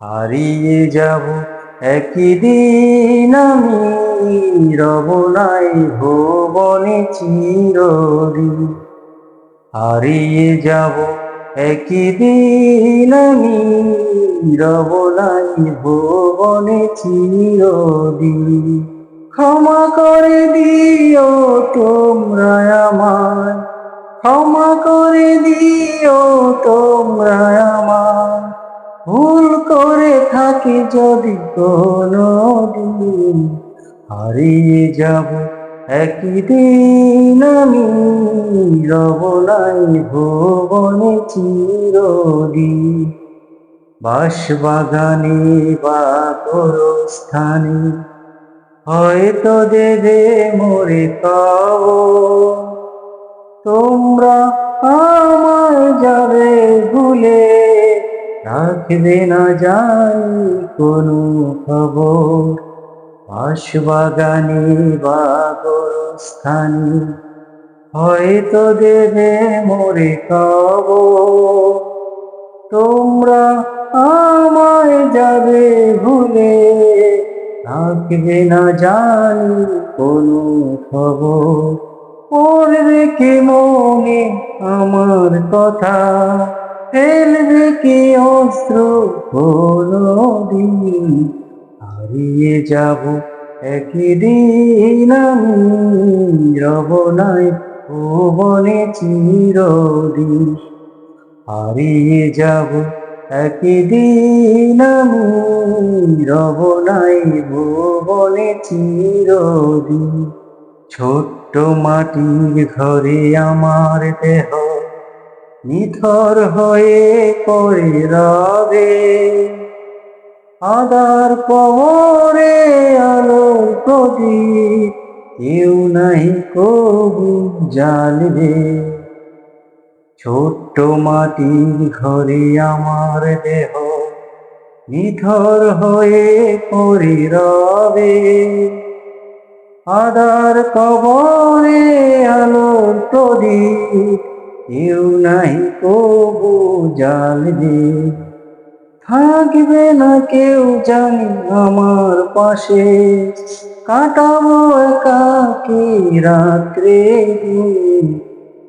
হারিয়ে যাব একদিন আমি রব নাই ভুবনে চিরদিন। হারিয়ে যাব একদিন আমি রব নাই ভুবনে চিরদিন। ক্ষমা করে দিও তোমরা আমায়, ক্ষমা করে দিও তোমরা আমায়। থাকি যদি কোনো দিন হারিয়ে যাব, একদিন আমি রব নাই ভুবনে চিরদিন। বাঁশবাগানে বা স্থানে হয়তো দেবে মোরে কাও তোমরা আমায় যাবে ভুলে রাখবে না যাই কোনো খবর। বাঁশবাগানে বা হয়তো দেবে মোরে কব তোমরা আমায় যাবে ভুলে থাকবে না জানি কোনো খবর। পড়বে কি মনে আমার কথা? ফেলবে কি অস্ত্র দিন। হারিয়ে যাব একদিন আমি, রব নাই ভুবনে চিরদিন। হারিয়ে যাব একদিন আমি, রব নাই ভুবনে চিরদিন। ছোট্ট মাটির ঘরে আমার দেহ নিথর হয়ে পড়ে রবে। আদার পরে আলো প্রদীপ, কেউ নাই কবু জানবে। ছোট্ট মাটির ঘরে আমার দেহ, নিথর হয়ে পড়ে রবে। আদার কবরে আলোর প্রদীপ কেউ নাই কবু জানবে থাকবে না কেউ জানি আমার পাশে। কাটাবো একাকি রাত্রে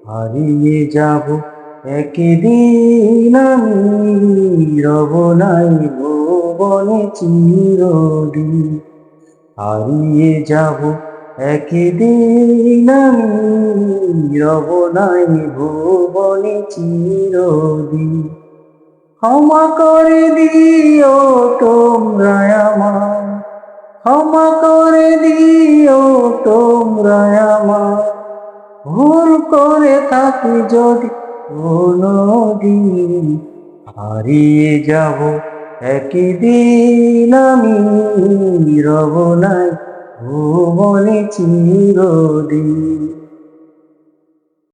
হারিয়ে যাব একদিন আমি। রব নাই ভুবনে চিরদিন। হারিয়ে যাব একদিন আমি রব নাই ভুবনে চিরদিন ক্ষমা করে দিও তোমরা আমায়। ক্ষমা করে দিও তোমরা আমায়। ভুল করে থাকি যদি কোনো হারিয়ে যাব। একদিন আমি রব নাই ভুবনে চিরদিন